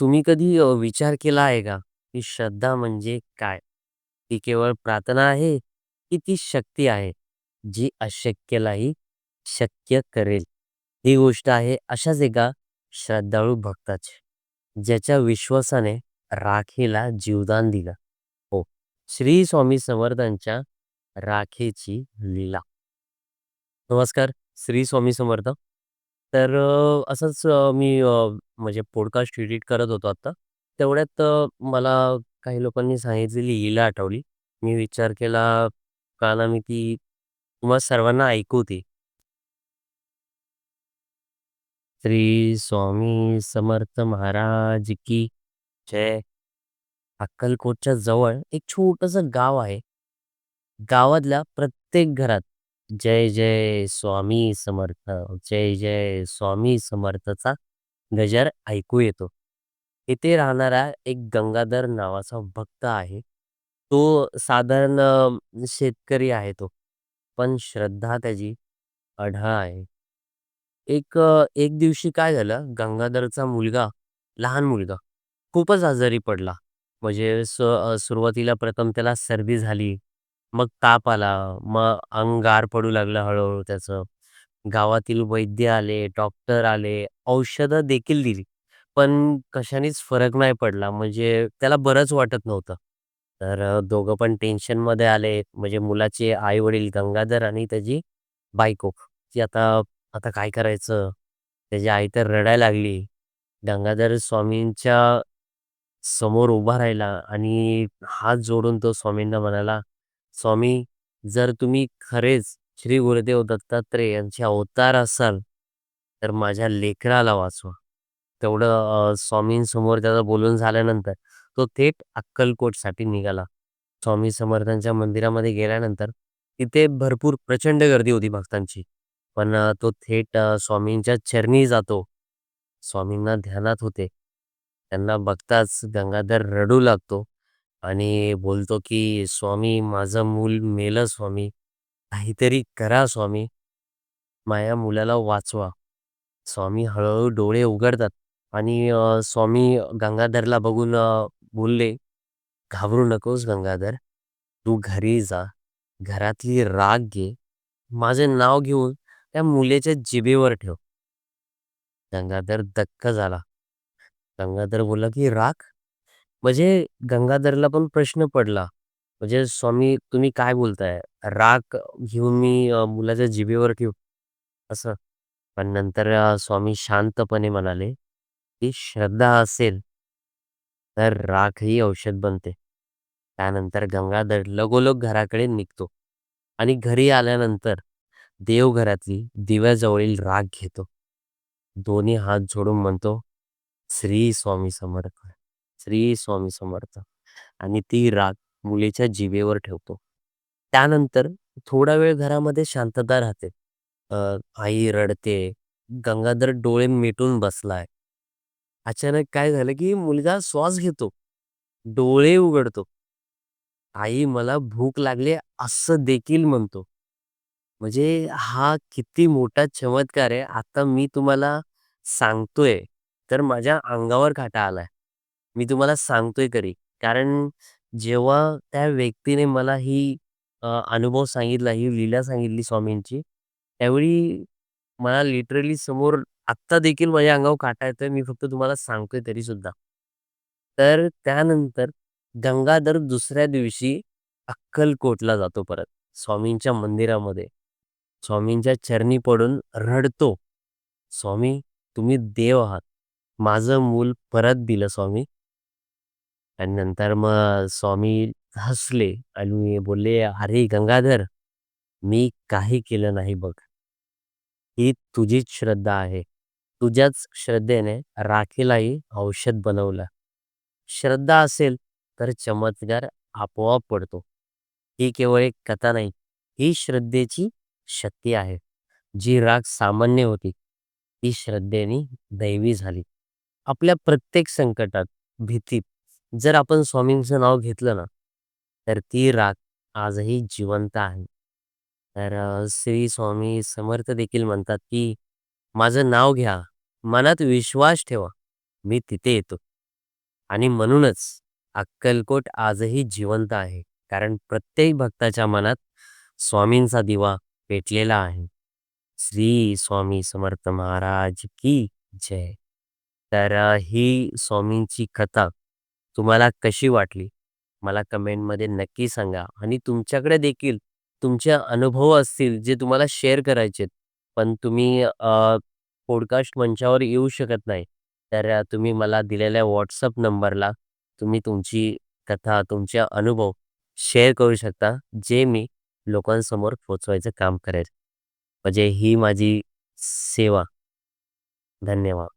तुम्ही कधी विचार केला आहे का, की श्रद्धा म्हणजे काय? ती केवळ प्रार्थना आहे, की ती शक्ती आहे, जी अशक्यलाही शक्य करेल? ही गोष्ट आहे अशाच एका श्रद्धाळू भक्ताची, ज्याच्या विश्वासाने राखेला जीवदान दिलं. हो, श्री स्वामी समर्थांच्या राखेची लीला. नमस्कार, श्री स्वामी समर्थ. तर असंच मी म्हणजे पॉडकास्ट एडिट करत होतो आता. तेवढ्यात अ, मला काही लोकांनी सांगितलेली हिला आठवली. मी विचार केला, का ना मी ती तुम्हा सर्वांना ऐकू ती. श्री स्वामी समर्थ महाराज की जय. अक्कलकोटच्या जवळ एक छोटंसं गाव आहे. गावातल्या प्रत्येक घरात जय जय स्वामी समर्थ, जय जय स्वामी समर्थचा गजर ऐकू येतो. इथे राहणारा एक गंगाधर नावाचा भक्त आहे. तो साधारण शेतकरी आहे तो. पण श्रद्धा त्याची अढळ आहे. एक अ, एक दिवशी काय झालं, गंगाधरचा मुलगा, लहान मुलगा खूपच आजारी पडला. म्हणजे स अ, सुरुवातीला प्रथम त्याला सर्दी झाली, मग ताप आला, मग अंग गार पडू लागलं हळूहळू त्याचं. गावातील वैद्य आले, डॉक्टर आले, औषधं देखील दिली. पण कशानेच फरक नाही पडला. म्हणजे त्याला बरंच वाटत नव्हतं. तर अ, दोघं पण टेन्शनमध्ये आले. म्हणजे मुलाचे आई-वडील गंगाधर आणि त्याची बायको. ती आता आता काय करायचं? त्याची आई तर रडायला लागली. गंगाधर स्वामींच्या समोर उभा राहिला आणि हात जोडून तो स्वामींना म्हणाला, "स्वामी, जर तुम्ही खरेच श्री गुरुदेव दत्तात्रय यांचे अवतार असाल, तर माझ्या लेकराला वाचवा." तेवढं स्वामींसमोर त्याचं बोलून झाल्यानंतर तो थेट अक्कलकोटसाठी निघाला. स्वामी समर्थांच्या मंदिरामध्ये गेल्यानंतर तिथे भरपूर प्रचंड गर्दी होती भक्तांची. पण तो थेट स्वामींच्या चरणी जातो. स्वामींना ध्यानात होते. त्यांना बघताच गंगाधर रडू लागतो आणि बोलतो की, "स्वामी, माझं मूल मेलं स्वामी. काहीतरी करा स्वामी. माझ्या मुलाला वाचवा." स्वामी हळूहळू डोळे उघडतात आणि अ, स्वामी गंगाधरला बघून अ, बोलले, "घाबरू नकोस गंगाधर. तू घरी जा. घरातली राग घे. माझे नाव घेऊन त्या मुलीच्या जिभेवर ठेव." गंगाधर दक्क झाला. गंगाधर बोलला, की राग म्हणजे गंगाधरला पण प्रश्न पडला. म्हणजे "स्वामी तुम्ही काय बोलताय? राख घेऊन मी अ, मुलाच्या जिभेवर ठेवू?" असं. पण नंतर अ, स्वामी शांतपणे म्हणाले, की "श्रद्धा असेल, तर राख ही औषध बनते." त्यानंतर गंगाधर लगोलग घराकडे निघतो आणि घरी आल्यानंतर देवघरातली दिव्याजवळील राख घेतो. दोन्ही हात जोडून म्हणतो, "श्री स्वामी समर्थ, श्री स्वामी समर्थ." आणि ती राख मुलीच्या जिभेवर ठेवतो. त्यानंतर थोडा वेळ घरामध्ये शांतता राहते. अ, आई रडते. गंगाधर डोळे मिटून बसलाय. अचानक काय झालं, की मुलगा श्वास घेतो. डोळे उघडतो. आई मला भूक लागली असं देखील म्हणतो. म्हणजे हा किती मोठा चमत्कार आहे. आता मी तुम्हाला सांगतोय, तर माझ्या अंगावर काटा आलाय. मी तुम्हाला सांगतोय करी कारण जेव्हा त्या व्यक्तीने मला ही अ, अनुभव सांगितला, ही लीला सांगितली स्वामींची, त्यावेळी मला लिटरली समोर आत्ता देखील माझ्या अंगावर काटा येतोय. मी फक्त तुम्हाला सांगतोय तरी सुद्धा तर त्यानंतर गंगाधर दुसऱ्या दिवशी अक्कलकोटला जातो परत स्वामींच्या मंदिरामध्ये. स्वामींच्या चरणी पडून रडतो. "स्वामी, तुम्ही देव आहात. माझं मूल परत दिलं स्वामी." आणि नंतर मग स्वामी हसले आणि बोलले, "अरे गंगाधर, मी काही केलं नाही बघ. ही तुझीच श्रद्धा आहे. तुझ्याच श्रद्धेने राखेलाही औषध बनवलं. श्रद्धा असेल तर चमत्कार आपोआप पडतो. ही केवळ एक कथा नाही, ही श्रद्धेची शक्ती आहे. जी राख सामान्य होती, ती श्रद्धेने दैवी झाली. आपल्या प्रत्येक संकटात, भीतीत जर आपण स्वामींचं नाव घेतलं ना, तर ती राग आजही जिवंत आहे. तर श्री स्वामी समर्थ देखील म्हणतात, की माझं नाव घ्या, मनात विश्वास ठेवा, मी तिथे येतो. आणि म्हणूनच अक्कलकोट आजही जिवंत आहे. कारण प्रत्येक भक्ताच्या मनात स्वामींचा दिवा पेटलेला आहे. श्री स्वामी समर्थ महाराज की जय. तर ही स्वामींची कथा तुम्हाला कशी वाटली? मला कमेंटमध्ये नक्की सांगा आणि तुमच्याकडे देखील तुमचे अनुभव असतील जे तुम्हाला शेअर करायचेत, पण तुम्ही पॉडकास्ट मंचावर येऊ शकत नाही. तर तुम्ही मला दिलेल्या व्हॉट्सअप नंबरला तुम्ही तुमची कथा, तुमचे अनुभव शेअर करू शकता, जे मी लोकांसमोर पोचवायचं काम करेल. म्हणजे ही माझी सेवा. धन्यवाद.